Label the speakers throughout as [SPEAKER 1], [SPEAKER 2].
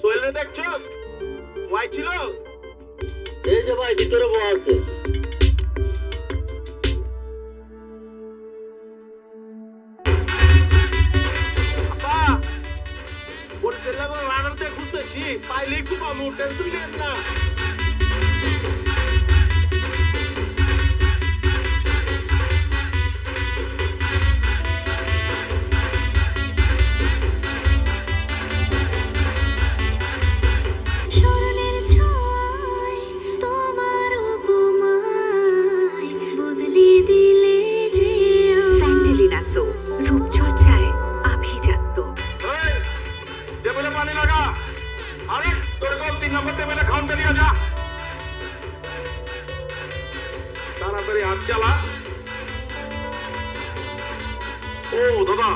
[SPEAKER 1] সোহেলরে দেখছ? ওয়াই ছিল?
[SPEAKER 2] এই যে ভাই ভিতরে বউ আছে।
[SPEAKER 1] পাইলে খুব পাবো টেনশন নেন না। তিন নম্বর টেবিলে যা। তাড়াতাড়ি হাত চালা। ও দাদা।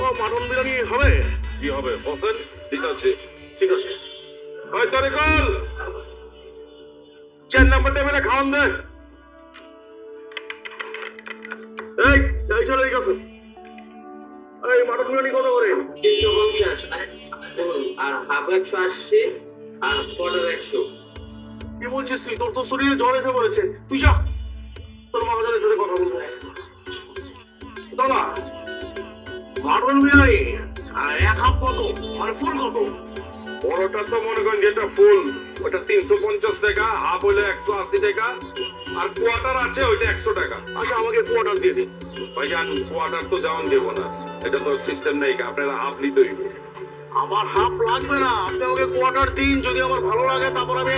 [SPEAKER 1] ও মাটন বিরিয়ানি হবে? কি হবে। বসেন ঠিক আছে। ঠিক আছে। ওই তোরে কল চার নম্বর টেবিলে খাওয়ান দে। এই এই চলে এই গেছে এই মাটন বিরিয়ানি কত করে?
[SPEAKER 2] তিনশো পঞ্চাশ আর হাফ একশো আশি। আর একশো
[SPEAKER 1] কি বলছিস তুই? তোর তো শরীরে জ্বর এসে পড়েছে। তুই যা। তোর মহাজনের সাথে কথা বলব দাদা মাটন বিরিয়ানি আর এক হাফ কত? মানে ফুল কত?
[SPEAKER 3] বড়টা তো মনে করেন যেটা ফুল ওটা তিনশো পঞ্চাশ টাকা হাফ হলে একশো আশি টাকা আর কোয়ার্টার আছে ওইটা একশো টাকা।
[SPEAKER 1] আচ্ছা আমাকে কোয়ার্টার দিয়ে দিন
[SPEAKER 3] ভাইজান কোয়ার্টার তো যেমন দেবো না এটা তো সিস্টেম নেই আপনারা হাফ নিতে হইবে
[SPEAKER 1] আমার হাফ লাগবে না। আপনি আমাকে কোয়ার্টার দিন যদি আমার ভালো লাগে তারপর আমি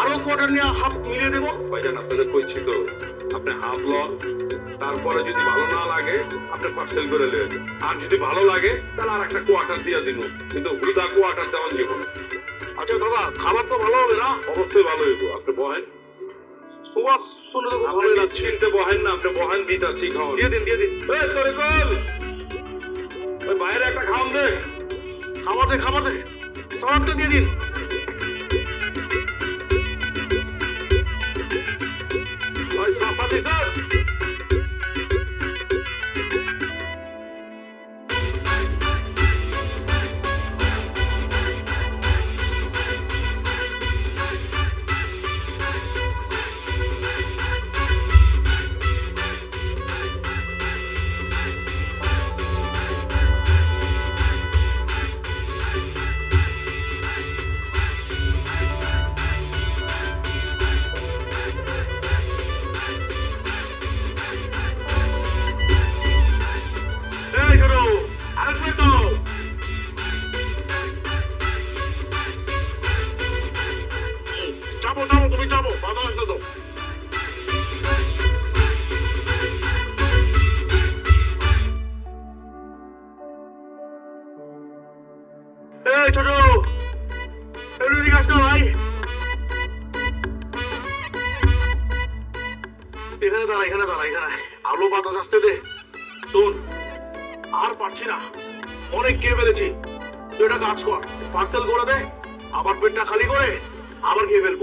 [SPEAKER 1] আরও কোয়ার্টার নিয়ে হাফ মিলিয়ে দেবো।
[SPEAKER 3] ভাইজান আপনাদের কইছি তো আপনি হাফ লন তারপরে যদি ভালো না লাগে আপনি পার্সেল করে নেবেন আর যদি ভালো লাগে তাহলে আর একটা কোয়ার্টার দিয়ে দিন কিন্তু হুদা কোয়ার্টার দেওয়ান দিব
[SPEAKER 1] আচ্ছা দাদা খাবার তো ভালো হবে না?
[SPEAKER 3] অবশ্যই ভালো হইব। আপনি বহেন।
[SPEAKER 1] সুবাস শুনে তো ভালোই লাগছে।
[SPEAKER 3] নিশ্চিন্তে বহেন না আপনি বহেন দিতাছি খাওয়ান
[SPEAKER 1] দিয়ে দিন দিয়ে দিন।
[SPEAKER 3] এই তোরে কল ওই বাইরে একটা খাওয়ান দে।
[SPEAKER 1] খাবার দে খাবার দে। সালাদটা দিয়ে দিন। চাপো চাপো তুমি চাপো বাদল আসতে দাও। এখানে দাঁড়া এখানে দাঁড়া, এখানে। আলো বাতাস আসতে দে। শোন, আর পারছি না। অনেক কে ফেলেছি। তুই একটা কাজ কর পার্সেল করে দে, আবার পেটটা খালি করে আবার খেয়ে ফেলব।